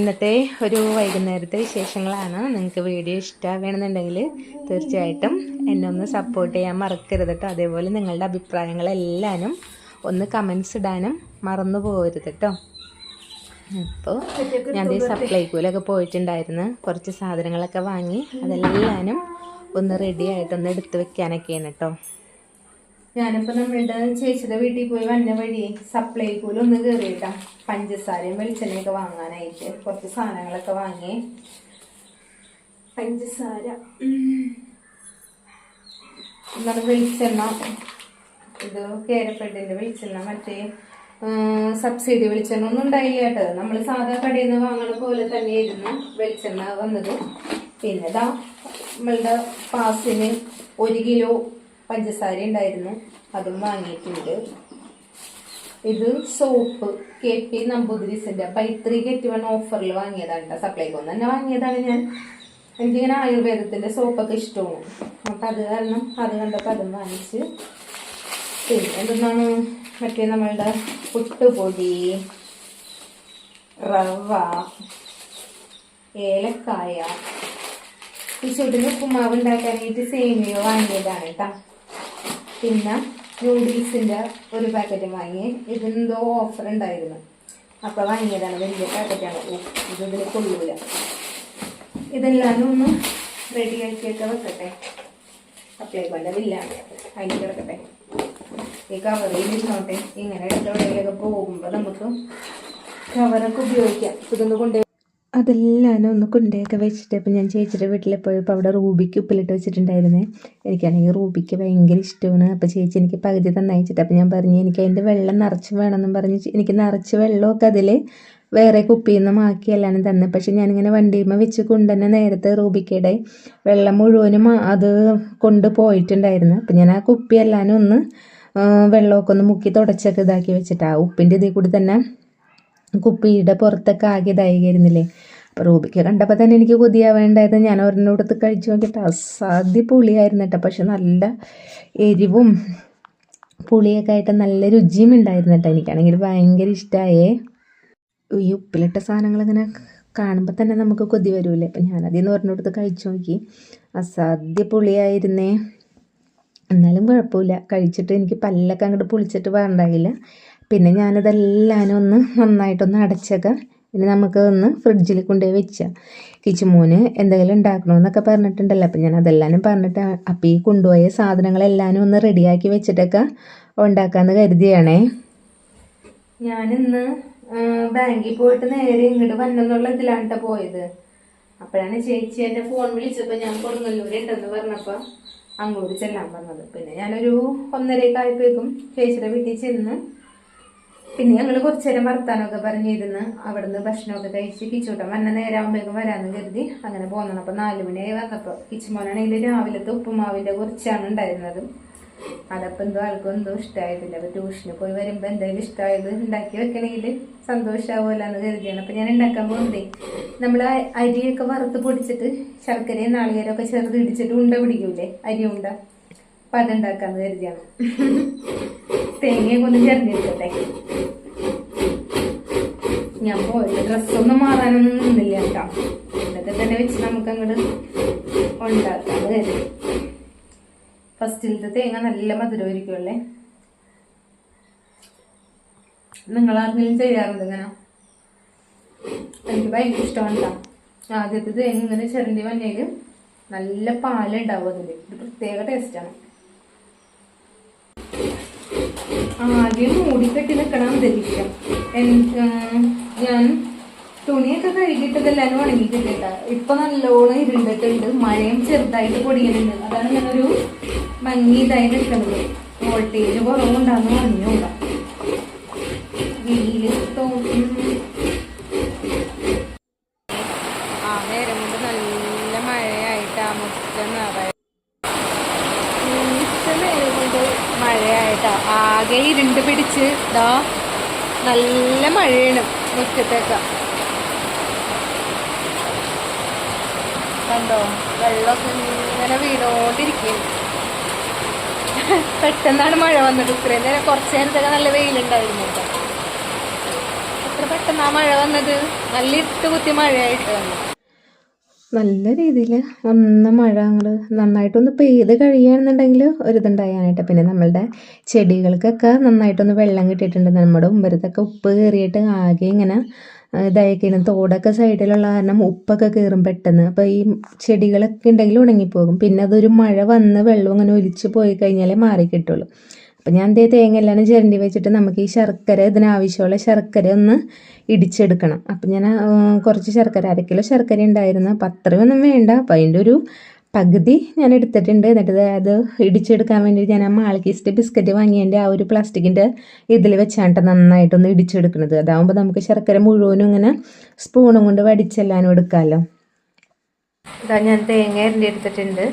ഇന്നത്തെ ഒരു വൈകുന്നേരത്തെ വിശേഷങ്ങളാണ്. നിങ്ങൾക്ക് വീഡിയോ ഇഷ്ടമാകണമെന്നുണ്ടെങ്കിൽ തീർച്ചയായിട്ടും എന്നെ ഒന്ന് സപ്പോർട്ട് ചെയ്യാൻ മറക്കരുത് കേട്ടോ അതേപോലെ നിങ്ങളുടെ അഭിപ്രായങ്ങളെല്ലാനും ഒന്ന് കമൻസ് ഇടാനും മറന്നു പോകരുത് കേട്ടോ അപ്പോൾ ഞാൻ സപ്ലൈക്കൂലൊക്കെ പോയിട്ടുണ്ടായിരുന്നു. കുറച്ച് സാധനങ്ങളൊക്കെ വാങ്ങി അതെല്ലാനും ഒന്ന് റെഡി ആയിട്ടൊന്ന് എടുത്ത് വെക്കാനൊക്കെയാണ് കേട്ടോ ഞാനിപ്പോ നമ്മളുടെ ചേച്ചിയുടെ വീട്ടിൽ പോയി വന്ന വഴി സപ്ലൈ സപ്ലൈക്കൂല ഒന്ന് കയറിയിട്ടാ പഞ്ചസാരയും വെളിച്ചെണ്ണയൊക്കെ വാങ്ങാനായിട്ട് കുറച്ച് സാധനങ്ങളൊക്കെ വാങ്ങി പഞ്ചസാര. എന്താണ് വെളിച്ചെണ്ണ ഇത് കേരപ്പെട്ടിന്റെ വെളിച്ചെണ്ണ മറ്റേ സബ്സിഡി വെളിച്ചെണ്ണ ഒന്നും ഉണ്ടായില്ല കേട്ടോ. നമ്മൾ സാധാ കടയിൽ നിന്ന് വാങ്ങണ പോലെ തന്നെയായിരുന്നു വെളിച്ചെണ്ണ വന്നത്. പിന്നെ ഇതാ നമ്മളുടെ പാസിന് ഒരു കിലോ പഞ്ചസാര ഉണ്ടായിരുന്നു. അതും വാങ്ങിയിട്ടുണ്ട്. ഇത് സോപ്പ് കെ പി നമ്പൂതിരിസിന്റെ പൈത്രി ഗെറ്റ് വൺ ഓഫറിൽ വാങ്ങിയതാണ് കേട്ടോ സപ്ലൈകോന്ന് തന്നെ വാങ്ങിയതാണ് ഞാൻ. എനിക്കിങ്ങനെ ആയുർവേദത്തിന്റെ സോപ്പൊക്കെ ഇഷ്ടമാണ്. അപ്പൊ അത് കാരണം അത് കണ്ടപ്പോൾ അതും വാങ്ങിച്ച് പിന്നെ എന്തെന്നാണ് മറ്റേ നമ്മളുടെ പുട്ടുപൊടി റവ ഏലക്കായ. ഈ ചുടിന് ഉപ്പുമാവ് ഉണ്ടാക്കാനായിട്ട് സേമിയ വാങ്ങിയതാണ് കേട്ടോ പിന്നെ നൂഡിൽസിന്റെ ഒരു പാക്കറ്റ് വാങ്ങി. ഇതിനെന്തോ ഓഫർ ഉണ്ടായിരുന്നു. അപ്പോൾ വാങ്ങിയതാണ്. വലിയ പാക്കറ്റാണ് ഇത് ഇതിൽ കൊള്ളൂല. ഇതെല്ലാം ഒന്ന് റെഡി ആക്കിയൊക്കെ വെക്കട്ടെ. അപ്ലൈക്കോന്റെ ബില്ലാണ് അതിന് കിടക്കട്ടെ. ഈ കവറിൽ ഇരുന്നോട്ടെ. ഇങ്ങനെ എവിടെയെങ്കിലൊക്കെ പോകുമ്പോൾ നമുക്ക് കവറൊക്കെ ഉപയോഗിക്കാം. ഇതൊന്ന് കൊണ്ടുപോയി അതെല്ലാം ഒന്ന് കൊണ്ടൊക്കെ വെച്ചിട്ട് ഇപ്പം ഞാൻ ചേച്ചിയുടെ വീട്ടിൽ പോയപ്പോൾ അവിടെ റൂബിക്ക് ഉപ്പിലിട്ട് വെച്ചിട്ടുണ്ടായിരുന്നേ. എനിക്കാണെങ്കിൽ റൂബിക്ക് ഭയങ്കര ഇഷ്ടമാണ്. അപ്പോൾ ചേച്ചി എനിക്ക് പകുതി തന്നയച്ചിട്ട് അപ്പം ഞാൻ പറഞ്ഞു എനിക്ക് അതിന്റെ വെള്ളം നിറച്ച് വേണമെന്നും പറഞ്ഞ് എനിക്ക് നിറച്ച് വെള്ളമൊക്കെ അതിൽ വേറെ കുപ്പിയിൽ നിന്ന് മാക്കിയല്ലാണ് തന്നെ. പക്ഷെ ഞാനിങ്ങനെ വണ്ടിയുമ്മ വെച്ച് കൊണ്ടുതന്നെ നേരത്തെ റൂബിക്കയുടെ വെള്ളം മുഴുവനും അത് കൊണ്ട് പോയിട്ടുണ്ടായിരുന്നു. അപ്പം ഞാൻ ആ കുപ്പി ഒന്ന് വെള്ളമൊക്കെ ഒന്ന് മുക്കി തുടച്ചൊക്കെ ഇതാക്കി വെച്ചിട്ട് ആ ഉപ്പിന്റെ ഇതിൽ കൂടി തന്നെ കുപ്പിയുടെ പുറത്തൊക്കെ ആകെ ഇതായിരുന്നില്ലേ അപ്പോൾ റൂബിക്ക് കണ്ടപ്പോൾ തന്നെ എനിക്ക് കൊതിയാവേണ്ടായത് ഞാൻ ഒരെണ്ണം എടുത്ത് കഴിച്ചു നോക്കിയിട്ട് അസാധ്യ പുളിയായിരുന്നു കേട്ടോ. പക്ഷെ നല്ല എരിവും പുളിയൊക്കെ ആയിട്ട് നല്ല രുചിയും ഉണ്ടായിരുന്നു കേട്ടോ. എനിക്കാണെങ്കിൽ ഭയങ്കര ഇഷ്ടമായേ ഈ ഉപ്പിലിട്ട സാധനങ്ങൾ ഇങ്ങനെ കാണുമ്പോൾ തന്നെ നമുക്ക് കൊതി വരൂലേ. അപ്പം ഞാനതിൽ നിന്ന് ഒരെണ്ണം കഴിച്ചു നോക്കി. അസാധ്യ പുളിയായിരുന്നേ. എന്നാലും കുഴപ്പമില്ല. കഴിച്ചിട്ട് എനിക്ക് പല്ലൊക്കെ അങ്ങോട്ട് പുളിച്ചിട്ട് വേണ്ടായില്ല പിന്നെ ഞാനതെല്ലാം ഒന്ന് നന്നായിട്ടൊന്ന് അടച്ചൊക്കെ. ഇനി നമുക്ക് ഒന്ന് ഫ്രിഡ്ജിൽ കൊണ്ടുപോയി വെച്ച. കിച്ചുമോന് എന്തെങ്കിലും ഉണ്ടാക്കണമെന്നൊക്കെ പറഞ്ഞിട്ടുണ്ടല്ലോ. അപ്പം ഞാൻ അതെല്ലാവരും പറഞ്ഞിട്ട് അപ്പം ഈ കൊണ്ടുപോയ സാധനങ്ങളെല്ലാം ഒന്ന് റെഡിയാക്കി വെച്ചിട്ടൊക്കെ ഉണ്ടാക്കാമെന്ന് കരുതിയാണേ. ഞാനിന്ന് ബാങ്കിൽ പോയിട്ട് നേരെ ഇങ്ങോട്ട് വന്നെന്നുള്ള ഇതിലാണ് പോയത്. അപ്പോഴാണ് ചേച്ചി എന്റെ ഫോൺ വിളിച്ചപ്പോൾ ഞാൻ കൊടുങ്ങല്ലൂർ ഉണ്ടെന്ന് പറഞ്ഞപ്പോൾ അങ്ങോട്ട് ചെല്ലാൻ പറഞ്ഞത് പിന്നെ ഞാനൊരു ഒന്നരയൊക്കെ ആയപ്പോഴേക്കും ചേച്ചിയുടെ വീട്ടിൽ ചെന്ന് പിന്നെ ഞങ്ങൾ കുറച്ചു നേരം വർത്താനമൊക്കെ പറഞ്ഞിരുന്ന്. അവിടുന്ന് ഭക്ഷണമൊക്കെ കഴിച്ച് കിച്ചൂട്ടം വന്ന നേരാകുമ്പോഴേക്കും വരാന്ന് കരുതി അങ്ങനെ പോകുന്നതാണ് അപ്പൊ നാലു മണിയായി വന്നപ്പോൾ കിച്ചുമോനാണെങ്കിൽ രാവിലത്തെ ഉപ്പുമാവിന്റെ കുറച്ചാണ് ഉണ്ടായിരുന്നത്. അതപ്പോൾ എന്തോ ആൾക്കും എന്തോ ഇഷ്ടമായിട്ടില്ല അപ്പൊ ട്യൂഷന് പോയി വരുമ്പോൾ എന്തെങ്കിലും ഇഷ്ടമായത് ഉണ്ടാക്കി വെക്കണമെങ്കിൽ സന്തോഷമാവുമല്ലോ എന്ന് കരുതിയാണ്. അപ്പൊ ഞാൻ ഉണ്ടാക്കാൻ പോകുന്നതേ നമ്മൾ അരിയൊക്കെ വറുത്ത് പൊടിച്ചിട്ട് ശർക്കരയും നാളികേരവും ഒക്കെ ചെറുത് ഇടിച്ചിട്ട് ഉണ്ട പിടിക്കൂലേ? അരി ഉണ്ട. അപ്പൊ അതുണ്ടാക്കാന്ന് കരുതിയാണ്. തേങ്ങയെ കൊണ്ട് ചെറിഞ്ഞിരിക്കട്ടെ ഞാൻ പോയിട്ട് ഡ്രസ്സൊന്നും മാറാനൊന്നും നിന്നില്ല കേട്ടോ. ഇതൊക്കെ തന്നെ വെച്ച് നമുക്ക് അങ്ങോട്ട് ഉണ്ടാക്കാന്ന് കരുതി. ഫസ്റ്റിലത്തെ തേങ്ങ നല്ല മധുരമായിരിക്കുമല്ലേ നിങ്ങൾ ആർക്കെങ്കിലും ചെയ്യാറുണ്ട് ഇങ്ങനെ? എനിക്ക് ഭയങ്കര ഇഷ്ടമാണ് കേട്ടോ. ആദ്യത്തെ തേങ്ങ ഇങ്ങനെ ചിരണ്ടി വന്നേൽ നല്ല പാലുണ്ടാവും അതിൽ ഒരു പ്രത്യേക ടേസ്റ്റാണ് ആദ്യം മൂടിക്കെട്ടി നിൽക്കണം ധരിക്കാം ഉം, ഞാൻ തുണിയൊക്കെ കഴുകിയിട്ടതെല്ലാം ഉണങ്ങിയിട്ടുണ്ട് ഇപ്പൊ നല്ലോണം ഇരുണ്ടിട്ടുണ്ട്. മഴയും ചെറുതായിട്ട് പൊടിയുന്നുണ്ട്. അതാണ് ഞാനൊരു ഭംഗി ഇതായി നിൽക്കുന്നത്. വോൾട്ടേജ് കുറവുണ്ടാന്ന് പറഞ്ഞൂടാ ഇതാ നല്ല മഴയാണ് മുറ്റത്തേക്ക്. കണ്ടോ? വെള്ളമൊക്കെ ഇങ്ങനെ വീണോണ്ടിരിക്കും പെട്ടെന്നാണ് മഴ വന്നത്. ഇത്രയും നേരം കുറച്ച് നേരത്തൊക്കെ നല്ല വെയിലുണ്ടായിരുന്നു കേട്ടോ. ഇത്ര പെട്ടെന്ന് മഴ വന്നത്? നല്ല ഇട്ട് കുത്തി മഴയായിട്ട് വന്നു. നല്ല രീതിയിൽ വന്ന മഴ അങ്ങോട്ട് നന്നായിട്ടൊന്ന് പെയ്ത് കഴിയുകയാണെന്നുണ്ടെങ്കിൽ ഒരിതുണ്ടായാനായിട്ട് പിന്നെ നമ്മളുടെ ചെടികൾക്കൊക്കെ നന്നായിട്ടൊന്ന് വെള്ളം കിട്ടിയിട്ടുണ്ട്. നമ്മുടെ ഉമ്പരത്തൊക്കെ ഉപ്പ് കയറിയിട്ട് ആകെ ഇങ്ങനെ ഇതായിക്കഴിഞ്ഞാൽ തോടൊക്കെ സൈഡിലുള്ള കാരണം ഉപ്പൊക്കെ കയറും പെട്ടെന്ന്. അപ്പോൾ ഈ ചെടികളൊക്കെ ഉണ്ടെങ്കിൽ ഉണങ്ങിപ്പോകും. പിന്നെ അതൊരു മഴ വന്ന് വെള്ളം അങ്ങനെ ഒലിച്ച് പോയി കഴിഞ്ഞാലേ മാറി കിട്ടുള്ളൂ അപ്പം ഞാൻ എന്തേ തേങ്ങ എല്ലാം ചിരണ്ടി വെച്ചിട്ട് നമുക്ക് ഈ ശർക്കര ഇതിനാവശ്യമുള്ള ശർക്കര ഒന്ന് ഇടിച്ചെടുക്കണം. അപ്പം ഞാൻ കുറച്ച് ശർക്കര അര കിലോ ശർക്കര ഉണ്ടായിരുന്നു. അപ്പം അത്രയൊന്നും വേണ്ട. അപ്പം അതിന്റെ ഒരു പകുതി ഞാൻ എടുത്തിട്ടുണ്ട്. എന്നിട്ട് അത് ഇടിച്ചെടുക്കാൻ വേണ്ടി ഞാൻ ആ മാൾക്കീസ്റ്റ് ബിസ്ക്കറ്റ് വാങ്ങിയതിന്റെ ആ ഒരു പ്ലാസ്റ്റിക്കിന്റെ ഇതിൽ വെച്ചാണ്ട് നന്നായിട്ടൊന്ന് ഇടിച്ചെടുക്കുന്നത് അതാവുമ്പോൾ നമുക്ക് ശർക്കര മുഴുവനും ഇങ്ങനെ സ്പൂണും കൊണ്ട് വടിച്ചെല്ലാനും എടുക്കാമല്ലോ ഇതാ ഞാൻ തേങ്ങ എടുത്തിട്ടുണ്ട്.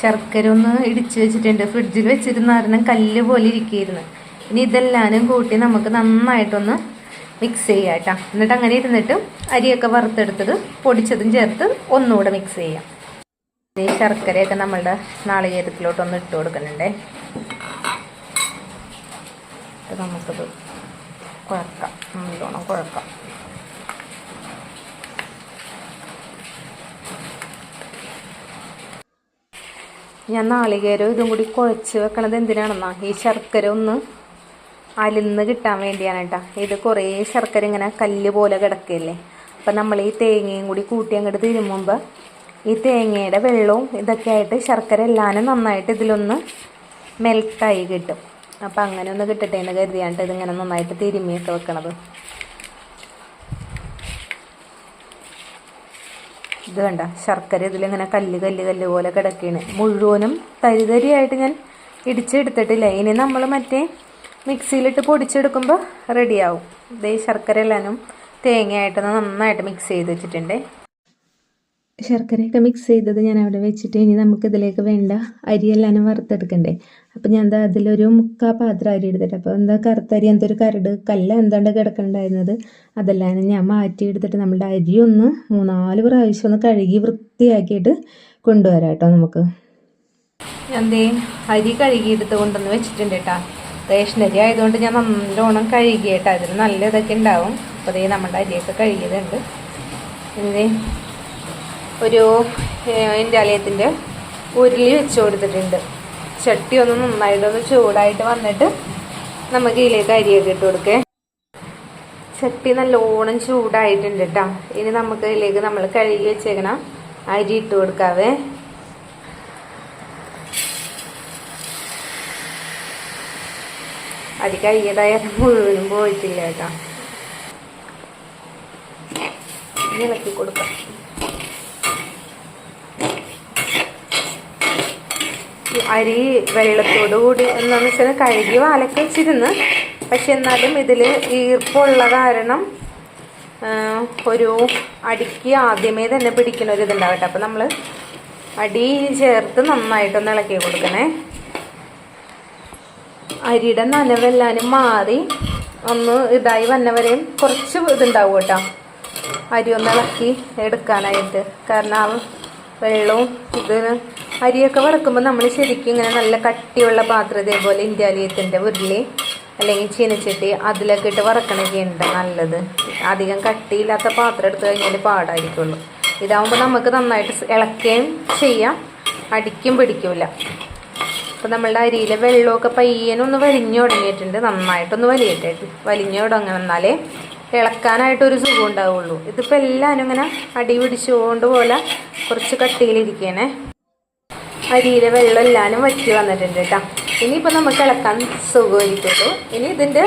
ശർക്കര ഒന്ന് ഇടിച്ച് വെച്ചിട്ടുണ്ട്. ഫ്രിഡ്ജിൽ വെച്ചിരുന്ന കാരണം കല്ല് പോലെ ഇരിക്കുകയായിരുന്നു. ഇനി ഇതെല്ലാവരും കൂട്ടി നമുക്ക് നന്നായിട്ടൊന്ന് മിക്സ് ചെയ്യാം കേട്ടോ. എന്നിട്ട് അങ്ങനെ ഇരുന്നിട്ട് അരിയൊക്കെ വറുത്തെടുത്തത് പൊടിച്ചതും ചേർത്ത് ഒന്നുകൂടെ മിക്സ് ചെയ്യാം. ഈ ശർക്കരയൊക്കെ നമ്മളുടെ നാളികേരത്തിലോട്ടൊന്ന് ഇട്ട് കൊടുക്കുന്നുണ്ടേ. നമുക്കത് കുഴക്കാം. നല്ലോണം കുഴക്കാം. ഞാൻ നാളികേരം ഇതും കൂടി കുഴച്ച് വെക്കണത് എന്തിനാണെന്നാ? ഈ ശർക്കര ഒന്ന് അലിന്ന് കിട്ടാൻ വേണ്ടിയാണ് കേട്ടോ ഇത് കുറേ ശർക്കര ഇങ്ങനെ കല്ല് പോലെ കിടക്കില്ലേ അപ്പം നമ്മൾ ഈ തേങ്ങയും കൂടി കൂട്ടി അങ്ങോട്ട് തിരുമുമ്പോൾ ഈ തേങ്ങയുടെ വെള്ളവും ഇതൊക്കെ ആയിട്ട് ശർക്കര എല്ലാനും നന്നായിട്ട് ഇതിലൊന്ന് മെൽട്ടായി കിട്ടും. അപ്പം അങ്ങനെ ഒന്ന് കിട്ടട്ടെ എന്ന് കരുതിയാണ്ട് ഇതിങ്ങനെ നന്നായിട്ട് തിരുമ്മിയൊക്കെ വെക്കണത്. ഇത് കണ്ട ശർക്കര ഇതിലിങ്ങനെ കല്ല് കല്ല് കല്ല് പോലെ കിടക്കുകയാണ് മുഴുവനും തരിതരിയായിട്ട് ഞാൻ ഇടിച്ചെടുത്തിട്ടില്ല. ഇനി നമ്മൾ മറ്റേ മിക്സിയിലിട്ട് പൊടിച്ചെടുക്കുമ്പോൾ റെഡിയാവും ഇതേ ശർക്കര എല്ലാനും തേങ്ങയായിട്ട് നന്നായിട്ട് മിക്സ് ചെയ്ത് വെച്ചിട്ടുണ്ട്. ശർക്കരയൊക്കെ മിക്സ് ചെയ്തത് ഞാൻ അവിടെ വെച്ചിട്ട് ഇനി നമുക്ക് ഇതിലേക്ക് വേണ്ട അരിയെല്ലാം വറുത്തെടുക്കണ്ടേ. അപ്പം ഞാൻ എന്താ അതിലൊരു മുക്കാ പാത്രം അരി എടുത്തിട്ട് അപ്പോൾ എന്താ കറുത്തരി എന്തൊരു കരട് കല്ല എന്താണ്ട് കിടക്കണ്ടായിരുന്നത്? അതെല്ലാം ഞാൻ മാറ്റി എടുത്തിട്ട് നമ്മുടെ അരി ഒന്ന് മൂന്നാൽ പ്രാവശ്യം ഒന്ന് കഴുകി വൃത്തിയാക്കിയിട്ട് കൊണ്ടുവരാം കേട്ടോ നമുക്ക്. എന്തേ അരി കഴുകിയെടുത്ത് കൊണ്ടുവന്ന് വെച്ചിട്ടുണ്ട് കേട്ടോ. റേഷനരി ആയതുകൊണ്ട് ഞാൻ നല്ലോണം കഴുകിയേട്ടാ. അതിൽ നല്ല ഇതൊക്കെ ഉണ്ടാവും. അപ്പോൾ നമ്മുടെ അരിയൊക്കെ കഴുകിയതുണ്ട്. ഇനി ഒരു ഇൻഡാലിയത്തിന്റെ ഉരുളി വെച്ച് കൊടുത്തിട്ടുണ്ട്. ചട്ടി ഒന്ന് നന്നായിട്ടൊന്ന് ചൂടായിട്ട് വന്നിട്ട് നമുക്ക് ഇതിലേക്ക് അരിയൊക്കെ ഇട്ട് കൊടുക്കേ. ചട്ടി നല്ലോണം ചൂടായിട്ടുണ്ട് കേട്ടോ ഇനി നമുക്ക് ഇതിലേക്ക് നമ്മൾ കഴുകി വെച്ചേക്കണം അരി ഇട്ട് കൊടുക്കാവേ. അരി കഴുകിയതായ മുഴുവനും പോയിട്ടില്ല കേട്ടോ ഇളക്കി കൊടുക്കാം. അരി വെള്ളത്തോടുകൂടി എന്താണെന്ന് വെച്ചാൽ കഴുകി വാലൊക്കെ വെച്ചിരുന്ന്. പക്ഷെ എന്നാലും ഇതിൽ ഈർപ്പുള്ള കാരണം ഒരു അടിക്ക് ആദ്യമേ തന്നെ പിടിക്കുന്ന ഒരു ഇതുണ്ടാവട്ടെ. അപ്പം നമ്മൾ അടി ചേർത്ത് നന്നായിട്ടൊന്ന് ഇളക്കി കൊടുക്കണേ. അരിയുടെ നനവെല്ലാനും മാറി ഒന്ന് ഇതായി വന്നവരെയും കുറച്ച് ഇതുണ്ടാവും കേട്ടോ. അരി ഒന്ന് ഇളക്കി എടുക്കാനായിട്ട്. കാരണം ആ വെള്ളവും ഇതിന് അരിയൊക്കെ വറക്കുമ്പോൾ നമ്മൾ ശരിക്കും ഇങ്ങനെ നല്ല കട്ടിയുള്ള പാത്രം ഇതേപോലെ ഇന്ത്യാലിയത്തിന്റെ ഉരുളി അല്ലെങ്കിൽ ചീനച്ചട്ടി അതിലൊക്കെ ഇട്ട് വറക്കണൊക്കെയുണ്ട് നല്ലത്. അധികം കട്ടിയില്ലാത്ത പാത്രം എടുത്തു കഴിഞ്ഞാൽ പാടായിരിക്കുള്ളൂ. ഇതാവുമ്പോൾ നമുക്ക് നന്നായിട്ട് ഇളക്കുകയും ചെയ്യാം. അടിക്കും പിടിക്കില്ല അപ്പോൾ നമ്മളുടെ അരിയിലെ വെള്ളമൊക്കെ പയ്യനൊന്ന് വലിഞ്ഞു തുടങ്ങിയിട്ടുണ്ട്. നന്നായിട്ടൊന്ന് വലിയട്ടെ. വലിഞ്ഞു തുടങ്ങണം എന്നാലേ ഇളക്കാനായിട്ടൊരു സുഖം ഉണ്ടാവുള്ളൂ. ഇതിപ്പോൾ എല്ലാവരും ഇങ്ങനെ അടി പിടിച്ചുകൊണ്ട് പോലെ കുറച്ച് കട്ടിയിലിരിക്കണേ. അരിയിലെ വെള്ളം എല്ലാനും വറ്റി വന്നിട്ടുണ്ട് കേട്ടോ. ഇനിയിപ്പോൾ നമുക്ക് ഇളക്കാൻ സുഖമായിരിക്കുള്ളൂ ഇനി ഇതിന്റെ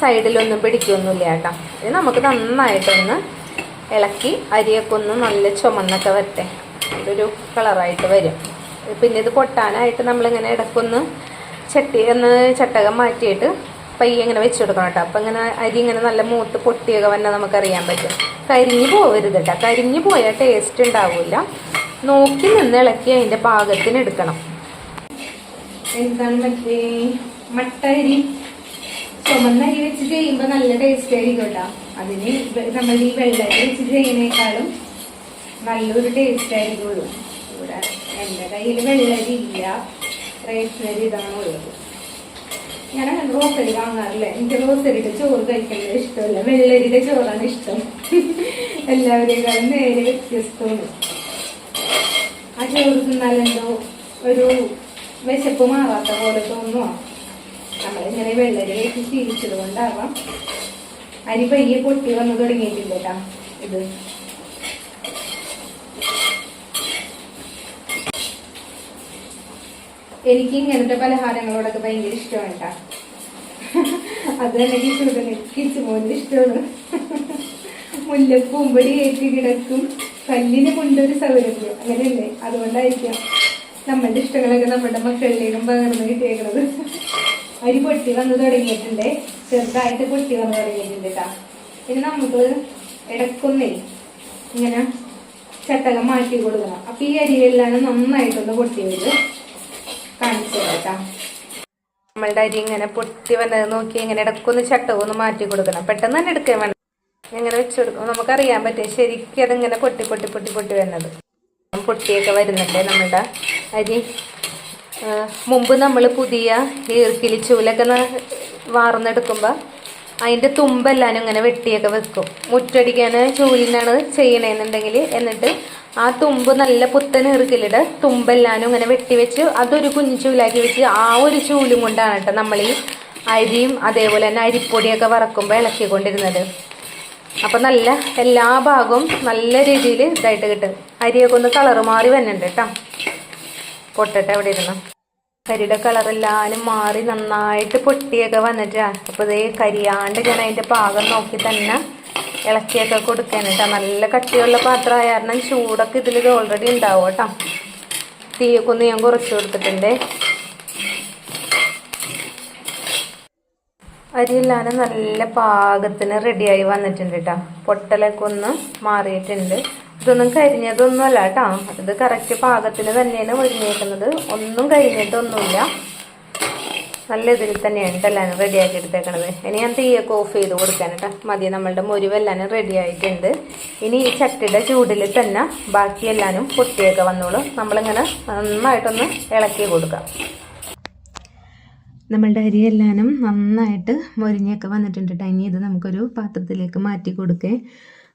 സൈഡിലൊന്നും പിടിക്കൊന്നുമില്ല കേട്ടോ. ഇത് നമുക്ക് നന്നായിട്ടൊന്ന് ഇളക്കി അരിയൊക്കെ ഒന്ന് നല്ല ചുമന്നൊക്കെ വരട്ടെ. ഇതൊരു കളറായിട്ട് വരും. പിന്നെ ഇത് പൊട്ടാനായിട്ട് നമ്മളിങ്ങനെ ഇടയ്ക്കൊന്ന് ചട്ടി ഒന്ന് ചട്ടകം മാറ്റിയിട്ട് പയ്യെ ഇങ്ങനെ വെച്ച് കൊടുക്കണം കേട്ടോ. അപ്പം ഇങ്ങനെ അരി ഇങ്ങനെ നല്ല മൂത്ത് പൊട്ടിയൊക്കെ വന്നാൽ നമുക്കറിയാൻ പറ്റും. കരിഞ്ഞു പോകരുത് കേട്ടോ. കരിഞ്ഞു പോയാൽ ടേസ്റ്റ് ഉണ്ടാവില്ല നോക്കി നിന്ന് ഇളക്കി അതിന്റെ പാകത്തിന് എടുക്കണം. എന്താണ് മറ്റേ മട്ട അരി ചുമന്ന അരി വെച്ച് ചെയ്യുമ്പോൾ നല്ല ടേസ്റ്റ് ആയിരിക്കും കേട്ടോ അതിന് നമ്മൾ ഈ വെള്ളരി വെച്ച് ചെയ്യുന്നേക്കാളും നല്ലൊരു ടേസ്റ്റ് ആയിരിക്കുള്ളൂ. ഇവിടെ എന്റെ കയ്യിൽ വെള്ളരി ഇല്ല. റേഷൻ ഇതാണ് ഉള്ളത്. ഞാൻ റോസരി വാങ്ങാറില്ല. എനിക്ക് റോസരിയുടെ ചോറ് കഴിക്കുന്നത് ഇഷ്ടമല്ല. വെള്ളരിയുടെ ചോറാണ് ഇഷ്ടം. എല്ലാവരെക്കാളും നേരെ വ്യത്യസ്തമാണ്. ആ ചോറ് ഒരു വിശപ്പ് മാറാത്ത പോലെ തോന്നുവാ. നമ്മളിങ്ങനെ വെള്ളരി കഴിച്ച് ശീലിച്ചത് കൊണ്ടാവാം. അരി പയ്യെ പൊട്ടി വന്നു തുടങ്ങിയിട്ടില്ല കേട്ടാ ഇത്. എനിക്ക് ഇങ്ങനത്തെ പലഹാരങ്ങളോടൊക്കെ ഭയങ്കര ഇഷ്ടമാണ് അത് തന്നെ കിച്ചു മോന് ഇഷ്ടമാണ്. മുല്ലപ്പൂമ്പടി ഏറ്റി കിടക്കും. കല്ലിന് കൊണ്ടൊരു സൗകര്യം അങ്ങനെയല്ലേ? അതുകൊണ്ടായിരിക്കാം നമ്മളുടെ ഇഷ്ടങ്ങളൊക്കെ നമ്മുടെ മക്കളിലേക്കും പകർന്ന് കിട്ടിയേക്കുന്നത് അരി പൊട്ടി വന്ന് തുടങ്ങിയിട്ടുണ്ട്. ചെറുതായിട്ട് പൊട്ടി വന്ന് തുടങ്ങിയിട്ടുണ്ട് കേട്ടാ ഇനി നമുക്ക് ഇടക്കൊന്നേ ഇങ്ങനെ ചട്ടകം മാറ്റി കൊടുക്കണം. അപ്പൊ ഈ അരിയെല്ലാം നന്നായിട്ടൊന്ന് പൊട്ടി വരും കാണിച്ചു കേട്ടാ നമ്മളുടെ അരി ഇങ്ങനെ പൊട്ടി വന്നത് നോക്കി ഇങ്ങനെ ഇടക്കൊന്ന് ചട്ടകം ഒന്ന് മാറ്റി കൊടുക്കണം. പെട്ടെന്ന് തന്നെ എടുക്കാൻ വേണം. ഇങ്ങനെ വെച്ച് കൊടുക്കും? നമുക്കറിയാൻ പറ്റും. ശരിക്കും അതിങ്ങനെ പൊട്ടി പൊട്ടി പൊട്ടി പൊട്ടി വരുന്നത്. പൊട്ടിയൊക്കെ വരുന്നുണ്ട് നമ്മളുടെ അരി? മുമ്പ് നമ്മൾ പുതിയ ഈർക്കിലി ചൂലൊക്കെ വാർന്നെടുക്കുമ്പോൾ അതിന്റെ തുമ്പെല്ലാനും ഇങ്ങനെ വെട്ടിയൊക്കെ വെക്കും. മുറ്റടിക്കാൻ ചൂലിനാണ് ചെയ്യണമെന്നുണ്ടെങ്കിൽ എന്നിട്ട് ആ തുമ്പ് നല്ല പുത്തൻ ഈർക്കിലിടെ തുമ്പെല്ലാനും ഇങ്ങനെ വെട്ടി വെച്ച് അതൊരു കുഞ്ഞു ചൂലാക്കി വെച്ച് ആ ഒരു ചൂലും കൊണ്ടാണ് കേട്ടോ നമ്മൾ ഈ അരിയും അതേപോലെ തന്നെ അരിപ്പൊടിയൊക്കെ വറക്കുമ്പോൾ ഇളക്കിക്കൊണ്ടിരുന്നത്. അപ്പം നല്ല എല്ലാ ഭാഗവും നല്ല രീതിയിൽ ഇതായിട്ട് കിട്ടും. അരിയൊക്കെ ഒന്ന് കളറ് മാറി വരുന്നുണ്ട് കേട്ടോ പൊട്ടട്ടെ അവിടെ ഇരുന്ന്. കരിയുടെ കളറെല്ലാവരും മാറി നന്നായിട്ട് പൊട്ടിയൊക്കെ വന്നിട്ടാ. അപ്പോൾ ഇതേ കരിയാണ്ട് ഞാൻ അതിന്റെ പാകം നോക്കി തന്നെ ഇളക്കിയൊക്കെ കൊടുക്കാൻ നല്ല കട്ടിയുള്ള പാത്രമായ കാരണം ചൂടൊക്കെ ഇതിൽ ഓൾറെഡി ഉണ്ടാവും കേട്ടോ തീയൊക്കെ ഒന്ന് ഞാൻ കുറച്ച് കൊടുത്തിട്ടുണ്ട്. അരിയെല്ലാം നല്ല പാകത്തിന് റെഡിയായി വന്നിട്ടുണ്ട് കേട്ടോ പൊട്ടലൊക്കെ ഒന്ന് മാറിയിട്ടുണ്ട്. ഇതൊന്നും കരിഞ്ഞതൊന്നും അല്ല കേട്ടോ ഇത് കറക്റ്റ് പാകത്തിന് തന്നെയാണ് ഒരുങ്ങിയേക്കുന്നത്. ഒന്നും കരിഞ്ഞിട്ടൊന്നുമില്ല. നല്ല ഇതിൽ തന്നെയാണ് എല്ലാവരും റെഡിയാക്കി എടുത്തേക്കണത്. ഇനി ഞാൻ തീയൊക്കെ ഓഫ് ചെയ്ത് കൊടുക്കാൻ കേട്ടോ മതി നമ്മളുടെ മുരിവെല്ലാനും റെഡി ആയിട്ടുണ്ട്. ഇനി ഈ ചട്ടിയുടെ ചൂടിൽ തന്നെ ബാക്കി എല്ലാനും പൊട്ടിയൊക്കെ വന്നോളും. നമ്മളിങ്ങനെ നന്നായിട്ടൊന്ന് ഇളക്കി കൊടുക്കാം. നമ്മളുടെ അരിയെല്ലാനും നന്നായിട്ട് മൊരിഞ്ഞൊക്കെ വന്നിട്ടുണ്ട് കേട്ടോ ഇനി ഇത് നമുക്കൊരു പാത്രത്തിലേക്ക് മാറ്റി കൊടുക്കേ.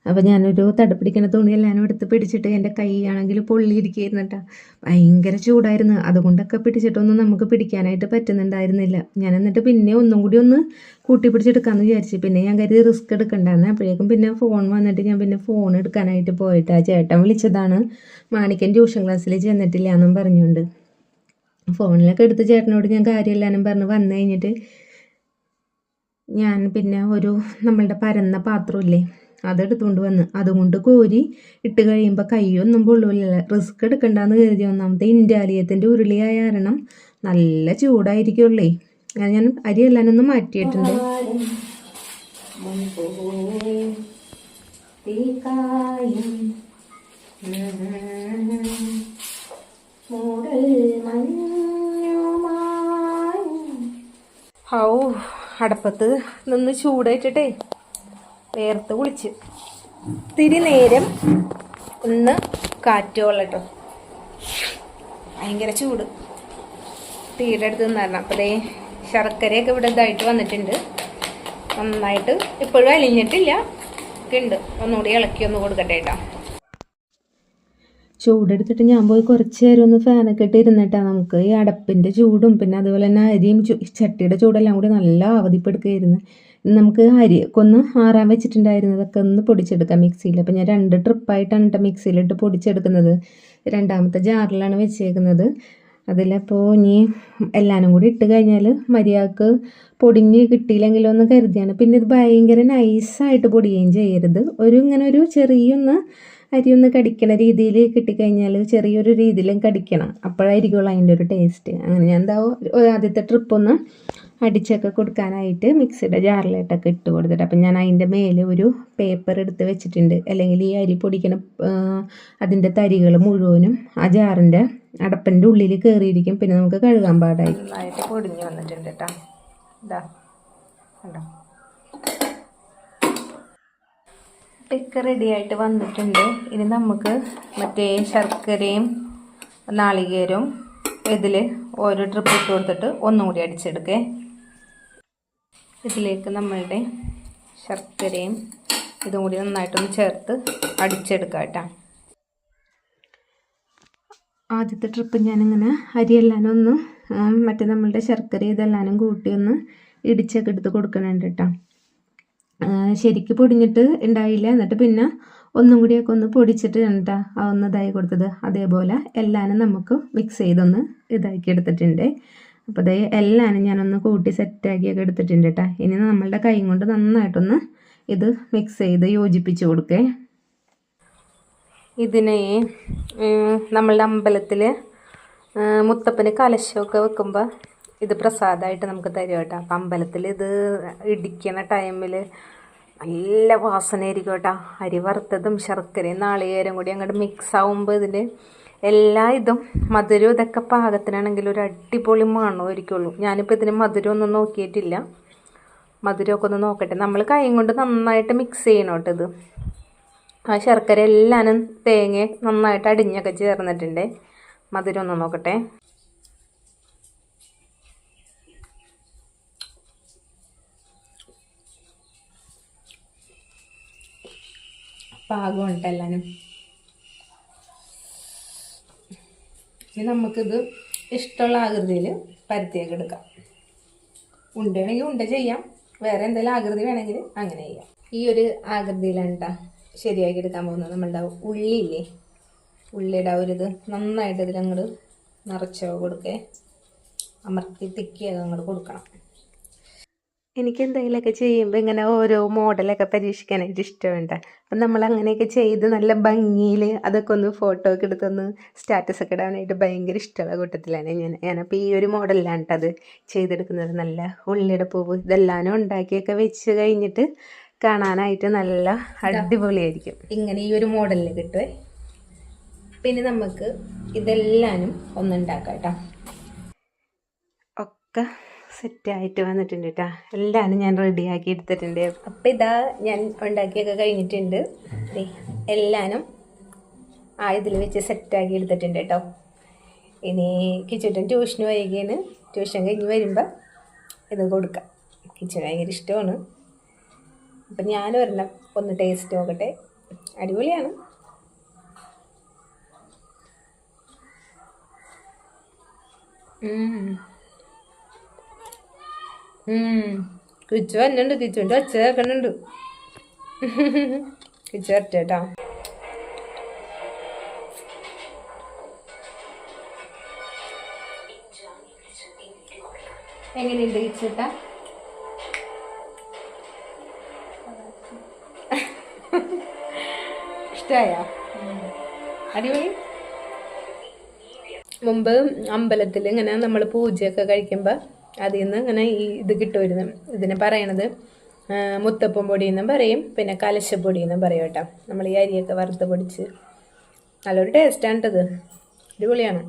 അപ്പോൾ ഞാനൊരു തടപ്പിടിക്കുന്ന തുണി എല്ലാവരും എടുത്ത് പിടിച്ചിട്ട് എന്റെ കൈയാണെങ്കിൽ പൊള്ളിയിരിക്കുകയായിരുന്നു കേട്ടോ ഭയങ്കര ചൂടായിരുന്നു. അതുകൊണ്ടൊക്കെ പിടിച്ചിട്ടൊന്നും നമുക്ക് പിടിക്കാനായിട്ട് പറ്റുന്നുണ്ടായിരുന്നില്ല. ഞാൻ എന്നിട്ട് പിന്നെ ഒന്നും കൂടി ഒന്ന് കൂട്ടി പിടിച്ചെടുക്കാമെന്ന് വിചാരിച്ചു. പിന്നെ ഞാൻ കരുതി റിസ്ക് എടുക്കണ്ടായിരുന്നു അപ്പോഴേക്കും പിന്നെ ഫോൺ വന്നിട്ട് ഞാൻ പിന്നെ ഫോൺ എടുക്കാനായിട്ട് പോയിട്ട് ആ ചേട്ടൻ വിളിച്ചതാണ്. മാണിക്കൻ ട്യൂഷൻ ക്ലാസ്സിൽ ചെന്നിട്ടില്ല എന്നും പറഞ്ഞുകൊണ്ട്. ഫോണിലൊക്കെ എടുത്ത് ചേട്ടനോട് ഞാൻ കാര്യമില്ലാനും പറഞ്ഞ് വന്നു കഴിഞ്ഞിട്ട് ഞാൻ പിന്നെ ഒരു നമ്മളുടെ പരന്ന പാത്രമില്ലേ അതെടുത്തുകൊണ്ട് വന്ന് അതുകൊണ്ട് കോരി ഇട്ട് കഴിയുമ്പോൾ കൈയൊന്നും പൊള്ളൂല്ല റിസ്ക് എടുക്കണ്ടെന്ന് കരുതി ഒന്നാമത്തെ ഇൻഡാലിയത്തിന്റെ ഉരുളിയായ കാരണം നല്ല ചൂടായിരിക്കുള്ളേ അത് ഞാൻ അരി എല്ലാം മാറ്റിയിട്ടുണ്ട് ഹൗ അടപ്പത്ത് നിന്ന് ചൂടായിട്ടിട്ടേ വേർത്ത് കുളിച്ച്. ഇത്തിരി നേരം ഒന്ന് കാറ്റുള്ള കേട്ടോ ഭയങ്കര ചൂട്. തീയുടെ അടുത്ത് നിന്നായിരുന്നു. അപ്പോൾ ദേ ശർക്കരയൊക്കെ ഇവിടെ ഇതായിട്ട് വന്നിട്ടുണ്ട്. നന്നായിട്ട് ഇപ്പോഴും അലിഞ്ഞിട്ടില്ല. ഒക്കെ ഉണ്ട്. ഒന്നുകൂടി ഇളക്കി ഒന്ന് കൊടുക്കട്ടെ കേട്ടോ. ചൂടെടുത്തിട്ട് ഞാൻ പോയി കുറച്ച് നേരം ഒന്ന് ഫാനൊക്കെ ഇട്ട് ഇരുന്നിട്ടാ നമുക്ക്. ഈ അടപ്പിന്റെ ചൂടും പിന്നെ അതുപോലെ തന്നെ അരിയും ചട്ടിയുടെ ചൂടെല്ലാം കൂടി നല്ല അവധിപ്പെടുക്കുകയായിരുന്നു നമുക്ക് അരി ഒന്ന് ആറാൻ വെച്ചിട്ടുണ്ടായിരുന്നതൊക്കെ ഒന്ന് പൊടിച്ചെടുക്കാം മിക്സിയിൽ അപ്പം ഞാൻ രണ്ട് ട്രിപ്പായിട്ടാണ് കേട്ടോ മിക്സിയിലിട്ട് പൊടിച്ചെടുക്കുന്നത്. രണ്ടാമത്തെ ജാറിലാണ് വെച്ചേക്കുന്നത്. അതിലപ്പോൾ ഇനി എല്ലാനും കൂടി ഇട്ട് കഴിഞ്ഞാൽ മര്യാദയ്ക്ക് പൊടിഞ്ഞ് കിട്ടിയില്ലെങ്കിലോ എന്ന് കരുതിയാണ്. പിന്നെ ഇത് ഭയങ്കര നൈസായിട്ട് പൊടിയുകയും ചെയ്യരുത്. ഒരു ഇങ്ങനെ ഒരു ചെറിയൊന്ന് അരി ഒന്ന് കടിക്കണ രീതിയിൽ കിട്ടിക്കഴിഞ്ഞാൽ ചെറിയൊരു രീതിയിലും കടിക്കണം. അപ്പോഴായിരിക്കുള്ളൂ അതിന്റെ ഒരു ടേസ്റ്റ് അങ്ങനെ ഞാൻ എന്താ ആദ്യത്തെ ട്രിപ്പ് ഒന്ന് അടിച്ചൊക്കെ കൊടുക്കാനായിട്ട് മിക്സിയുടെ ജാറിലായിട്ടൊക്കെ ഇട്ട് കൊടുത്തിട്ട്. അപ്പം ഞാൻ അതിന്റെ മേലെ ഒരു പേപ്പർ എടുത്ത് വെച്ചിട്ടുണ്ട്. അല്ലെങ്കിൽ ഈ അരി പൊടിക്കണ അതിന്റെ തരികൾ മുഴുവനും ആ ജാറിന്റെ അടപ്പന്റെ ഉള്ളിൽ കയറിയിരിക്കും പിന്നെ നമുക്ക് കഴുകാൻ പാടായി. പൊടിഞ്ഞ് വന്നിട്ടുണ്ട് കേട്ടോ ഇതാ കണ്ടോ? ടെക്ക് റെഡി ആയിട്ട് വന്നിട്ടുണ്ട്. ഇനി നമുക്ക് മറ്റേ ശർക്കരയും നാളികേരവും ഇതിൽ ഓരോ ട്രിപ്പ് ഇട്ട് കൊടുത്തിട്ട് ഒന്നും കൂടി അടിച്ചെടുക്കേ. ഇതിലേക്ക് നമ്മളുടെ ശർക്കരയും ഇതും കൂടി നന്നായിട്ടൊന്ന് ചേർത്ത് അടിച്ചെടുക്കാം കേട്ടോ. ആദ്യത്തെ ട്രിപ്പ് ഞാനിങ്ങനെ അരിയെല്ലാം ഒന്ന് മറ്റേ നമ്മളുടെ ശർക്കര ഇതെല്ലാനും കൂട്ടി ഒന്ന് ഇടിച്ചൊക്കെ എടുത്ത് കൊടുക്കണുണ്ട് കേട്ടോ. ശരിക്ക് പൊടിഞ്ഞിട്ട് ഉണ്ടായില്ല എന്നിട്ട് പിന്നെ ഒന്നും കൂടിയൊക്കെ ഒന്ന് പൊടിച്ചിട്ട് കണ്ടാ ഒന്ന് ഇതായി കൊടുത്തത്. അതേപോലെ എല്ലാനും നമുക്ക് മിക്സ് ചെയ്തൊന്ന് ഇതാക്കി എടുത്തിട്ടുണ്ട്. അപ്പോൾ അതേ എല്ലാനും ഞാനൊന്ന് കൂട്ടി സെറ്റാക്കിയൊക്കെ എടുത്തിട്ടുണ്ട് കേട്ടോ ഇനി നമ്മളുടെ കൈ കൊണ്ട് നന്നായിട്ടൊന്ന് ഇത് മിക്സ് ചെയ്ത് യോജിപ്പിച്ച് കൊടുക്കേ. ഇതിനെ നമ്മളുടെ അമ്പലത്തിൽ മുത്തപ്പന് കലശമൊക്കെ വെക്കുമ്പോൾ ഇത് പ്രസാദമായിട്ട് നമുക്ക് തരും കേട്ടോ. അപ്പം അമ്പലത്തിൽ ഇത് ഇടിക്കുന്ന ടൈമിൽ നല്ല വാസനയായിരിക്കും കേട്ടോ. അരി വറുത്തതും ശർക്കരയും നാളികേരം കൂടി അങ്ങോട്ട് മിക്സ് ആവുമ്പോൾ ഇതിൽ എല്ലാ ഇതും മധുരം ഇതൊക്കെ പാകത്തിനാണെങ്കിൽ ഒരു അടിപൊളി മണമായിരിക്കുള്ളൂ. ഞാനിപ്പോൾ ഇതിന് മധുരം ഒന്നും നോക്കിയിട്ടില്ല. മധുരമൊക്കെ ഒന്ന് നോക്കട്ടെ. നമ്മൾ കൈ കൊണ്ട് നന്നായിട്ട് മിക്സ് ചെയ്യണം കേട്ടോ ഇത്. ആ ശർക്കര എല്ലാനും തേങ്ങ നന്നായിട്ട് അടിഞ്ഞൊക്കെ ചേർന്നിട്ടുണ്ട്. മധുരം ഒന്ന് നോക്കട്ടെ. പാകമുണ്ട് എല്ലാനും ഇനി നമുക്കിത് ഇഷ്ടമുള്ള ആകൃതിയിൽ പരത്തിയൊക്കെ എടുക്കാം. ഉണ്ടയാണെങ്കിൽ ഉണ്ട ചെയ്യാം. വേറെ എന്തെങ്കിലും ആകൃതി വേണമെങ്കിൽ അങ്ങനെ ചെയ്യാം. ഈ ഒരു ആകൃതിയിലാണ് കേട്ടോ ശരിയാക്കി എടുക്കാൻ പോകുന്നത്. നമ്മളുടെ ഉള്ളിയില്ലേ? ഉള്ളിയുടെ ഒരു ഇത് നന്നായിട്ട് ഇതിലങ്ങോട്ട് നിറച്ചോ കൊടുക്കേ. അമർത്തി തിക്കിയൊക്കെ അങ്ങോട്ട് കൊടുക്കണം. എനിക്ക് എന്തെങ്കിലുമൊക്കെ ചെയ്യുമ്പോൾ ഇങ്ങനെ ഓരോ മോഡലൊക്കെ പരീക്ഷിക്കാനായിട്ട് ഇഷ്ടമുണ്ട്. അപ്പം നമ്മൾ അങ്ങനെയൊക്കെ ചെയ്ത് നല്ല ഭംഗിയിൽ അതൊക്കെ ഒന്ന് ഫോട്ടോ ഒക്കെ എടുത്തൊന്ന് സ്റ്റാറ്റസ് ഒക്കെ ഇടാനായിട്ട് ഭയങ്കര ഇഷ്ടമുള്ള കൂട്ടത്തിലാണ് ഞാൻ. ഞാനപ്പോൾ ഈ ഒരു മോഡലിലാണ് കേട്ടത് അത് ചെയ്തെടുക്കുന്നത്. നല്ല ഉള്ളിയുടെ പൂവ് ഇതെല്ലാം ഉണ്ടാക്കിയൊക്കെ വെച്ച് കഴിഞ്ഞിട്ട് കാണാനായിട്ട് നല്ല അടിപൊളിയായിരിക്കും. ഇങ്ങനെ ഈ ഒരു മോഡലിൽ കിട്ടുമേ പിന്നെ നമുക്ക് ഇതെല്ലാനും ഒന്നുണ്ടാക്കാം കേട്ടോ ഒക്കെ സെറ്റായിട്ട് വന്നിട്ടുണ്ട് കേട്ടോ എല്ലാവരും ഞാൻ റെഡിയാക്കി എടുത്തിട്ടുണ്ട്. അപ്പം ഇതാ ഞാൻ ഉണ്ടാക്കിയൊക്കെ കഴിഞ്ഞിട്ടുണ്ട്. എല്ലാനും ആ ഇതിൽ വെച്ച് സെറ്റാക്കി എടുത്തിട്ടുണ്ട് കേട്ടോ ഇനി കിച്ചുട്ടൻ ട്യൂഷന് വൈകിയാണ് ട്യൂഷൻ കഴിഞ്ഞ് വരുമ്പോൾ ഇത് കൊടുക്കാം. കിച്ചൺ ഭയങ്കര ഇഷ്ടമാണ്. അപ്പം ഞാൻ ഒരെണ്ണം ഒന്ന് ടേസ്റ്റ് നോക്കട്ടെ. അടിപൊളിയാണ്. ഉം. കിച്ചു വന്നുണ്ട് കിച്ചുവിന്റെ ഒച്ച കേൾക്കുന്നുണ്ട് കിച്ചു വരട്ടെ കേട്ടോ എങ്ങനെയുണ്ട് കിച്ചുട്ടാ ഇഷ്ടമായോ അടിപൊളി. മുമ്പ് അമ്പലത്തിൽ ഇങ്ങനെ നമ്മൾ പൂജയൊക്കെ കഴിക്കുമ്പോൾ അതിൽ നിന്ന് ഇങ്ങനെ ഈ ഇത് കിട്ടുമായിരുന്നു ഇതിനെ പറയണത് മുത്തപ്പം പൊടി എന്നും പറയും പിന്നെ കലശപ്പൊടി എന്നും പറയും കേട്ടോ. നമ്മൾ ഈ അരിയൊക്കെ വറുത്ത് പൊടിച്ച്. നല്ലൊരു ടേസ്റ്റാണ് ഇത് അടിപൊളിയാണ്.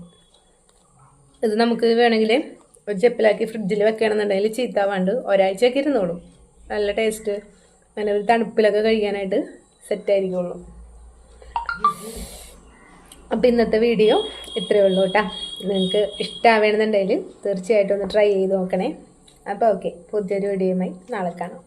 ഇത് നമുക്ക് വേണമെങ്കിൽ ഒരു ചെപ്പിലാക്കി ഫ്രിഡ്ജിൽ വെക്കണമെന്നുണ്ടെങ്കിൽ ചീത്താവാണ്ട് ഒരാഴ്ചയൊക്കെ ഇരുന്നോളും. നല്ല ടേസ്റ്റ് നല്ല ഒരു തണുപ്പിലൊക്കെ കഴിക്കാനായിട്ട് സെറ്റായിരിക്കുള്ളൂ അപ്പോൾ ഇന്നത്തെ വീഡിയോ ഇത്രയേ ഉള്ളൂ കേട്ടോ. നിങ്ങൾക്ക് ഇഷ്ടമാവണമെന്നുണ്ടെങ്കിൽ തീർച്ചയായിട്ടും ഒന്ന് ട്രൈ ചെയ്ത് നോക്കണേ. അപ്പോൾ ഓക്കെ പുതിയൊരു വീഡിയോയുമായി നാളെ കാണാം.